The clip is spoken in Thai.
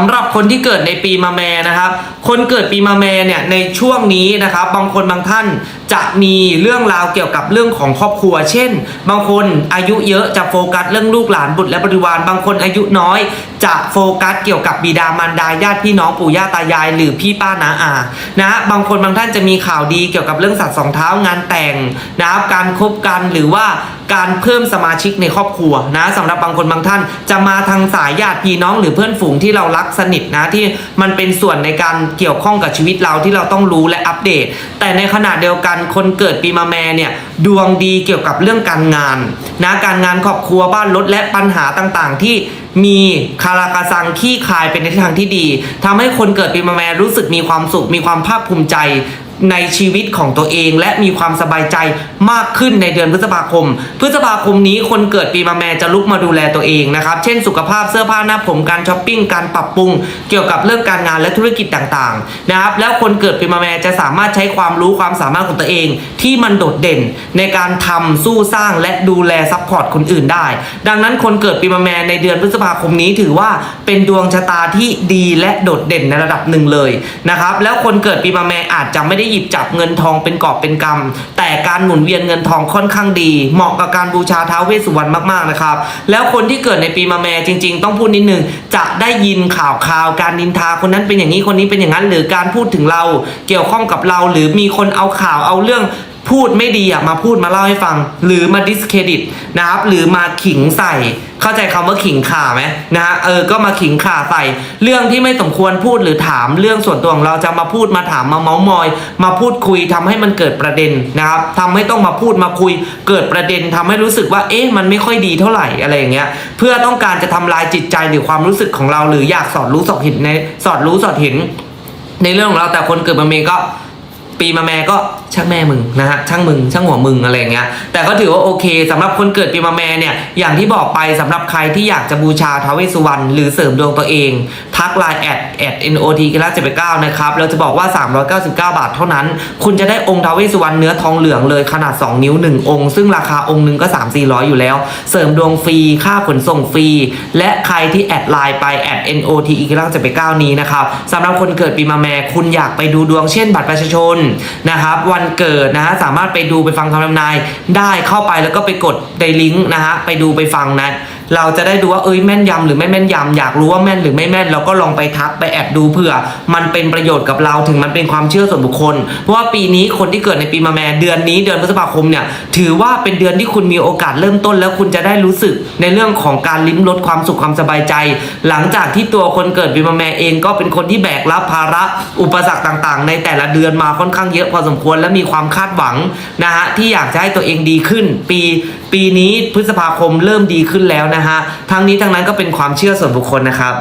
ำหรับคนที่เกิดในปีมะแม่นะครับ คนเกิดปีมะแม่เนี่ยในช่วงนี้นะครับบางคนบางท่านจะมีเรื่องราวเกี่ยวกับเรื่องของครอบครัว เช่น บางคนอายุเยอะจะโฟกัสเรื่องลูกหลานบุตรและบริวาร บางคนอายุน้อยจะโฟกัสเกี่ยวกับบิดามารดาญาติพี่น้องปู่ย่าตายาย หรือพี่ป้านาอานะฮะบางคนบางท่านจะมีข่าวดีเกี่ยวกับเรื่องสัตว์สองเท้างานแต่งนะครับการคบกันหรือว่าการเพิ่มสมาชิกในครอบครัวนะสำหรับบางคนบางท่าน จะมาทางสายญาติพี่น้องหรือเพื่อนฝูงที่เรารักสนิทนะที่มันเป็นส่วนในการเกี่ยวข้องกับชีวิตเราที่เราต้องรู้และอัปเดต แต่ในขณะเดียวกันคนเกิดปีมะแม่เนี่ยดวงดีเกี่ยวกับเรื่องการงานนะการงานครอบครัวบ้านรถและปัญหาต่างๆ ที่มีคารากาซังขี้คายเป็นในทิศทางที่ดีทำให้คนเกิดปีมะแม่รู้สึกมีความสุขมีความภาคภูมิใจ ในชีวิตของตัวเองและมีความสบายใจมากขึ้นในเดือนพฤษภาคม พฤษภาคมนี้คนเกิดปีมะแม่จะลุกมาดูแลตัวเองนะครับ เช่นสุขภาพเสื้อผ้าหน้าผมการช้อปปิ้งการปรับปรุง เกี่ยวกับเรื่องการงานและธุรกิจต่างๆนะครับ แล้วคนเกิดปีมะแม่จะสามารถใช้ความรู้ความสามารถของตัวเอง ที่มันโดดเด่นในการทำสู้สร้างและดูแลซัพพอร์ตคนอื่นได้ ดังนั้นคนเกิดปีมะแม่ในเดือนพฤษภาคมนี้ถือว่าเป็นดวงชะตาที่ดีและโดดเด่นในระดับหนึ่งเลยนะครับ แล้วคนเกิดปีมะแม่อาจจะไม่ได้หยิบจับเงินทองเป็นกอบเป็นกำแต่การหมุนเวียนเงินทองค่อนข้างดี เหมาะกับการบูชาท้าวเวสสุวรรณมากๆนะครับ แล้วคนที่เกิดในปีมะแม่จริง ๆ ต้องพูดนิดนึงจะได้ยินข่าวข่าวการนินทาคนนั้นเป็นอย่างนี้คนนี้เป็นอย่างนั้น หรือการพูดถึงเราเกี่ยวข้องกับเรา หรือมีคนเอาข่าวเอาเรื่อง พูดไม่ดีอะมาพูดมาเล่าให้ฟัง หรือมาดิสเครดิตนะครับหรือมาขิงใส่เข้าใจคำว่าขิงข่าไหมนะฮะเออก็มาขิงข่าใส่เรื่องที่ไม่สมควรพูดหรือถามเรื่องส่วนตัวของเราจะมาพูดมาถามมาเมาส์มอย มาพูดคุยทำให้มันเกิดประเด็นนะครับทำให้ต้องมาพูดมาคุย เกิดประเด็นทำให้รู้สึกว่าเอ๊ะมันไม่ค่อยดีเท่าไหร่อะไรอย่างเงี้ยเพื่อต้องการจะทำลายจิตใจหรือความรู้สึกของเรา หรืออยากสอดรู้สอดเห็นในสอดรู้สอดเห็นในเรื่องของเราแต่คนเกิดมาเมก็ ปีมาแม่ก็ช่างแม่มึงนะฮะช่างมึงช่างหัวมึงอะไรเงี้ยแต่ก็ถือว่าโอเคสำหรับคนเกิดปีมาแม่เนี่ยอย่างที่บอกไปสำหรับใครที่อยากจะบูชาทาวเวสุวรรณหรือเสริมดวงตัวเอง ทักไลน์แอดแอด NOT กิลาเจ็ดแปดเก้านะครับเราจะบอกว่า 399 บาทเท่านั้น คุณจะได้องค์ทาวเวสุวรรณเนื้อทองเหลืองเลยขนาด 2 นิ้ว 1 องค์ ซึ่งราคาองค์หนึ่งก็ 3 4 0 0 อยู่แล้ว เสริมดวงฟรีค่าขนส่งฟรีและใครที่แอดไลน์ไปแอด NOT กิลาเจ็ดแปดเก้านี้นะครับสำหรับคนเกิดปีมาแม่คุณอยากไปดูดวงเช่น บัตรประชาชนนะครับ วันเกิดนะฮะสามารถไปดูไปฟังคำทำนายได้เข้าไปแล้วก็ไปกดในลิงก์นะฮะไปดูไปฟังนะ เราจะได้ดูว่าเอ้ยแม่นยำหรือไม่แม่นยำอยากรู้ว่าแม่นหรือไม่แม่นเราก็ลองไปทักไปแอบดูเผื่อ มันเป็นประโยชน์กับเราถึงมันเป็นความเชื่อส่วนบุคคล เพราะว่าปีนี้คนที่เกิดในปีมะแม่เดือนนี้เดือนพฤษภาคมเนี่ยถือว่าเป็นเดือนที่คุณมีโอกาสเริ่มต้น แล้วคุณจะได้รู้สึกในเรื่องของการลิ้มรสความสุขความสบายใจ หลังจากที่ตัวคนเกิดปีมะแม่เองก็เป็นคนที่แบกรับภาระอุปสรรคต่าง ๆ ในแต่ละเดือนมาค่อนข้างเยอะพอสมควรและมีความคาดหวังนะฮะที่อยากจะให้ตัวเองดีขึ้น ปีปีนี้พฤษภาคมเริ่มดีขึ้นแล้วนะฮะทั้งนี้ทั้งนั้นก็เป็นความเชื่อส่วนบุคคลนะครับ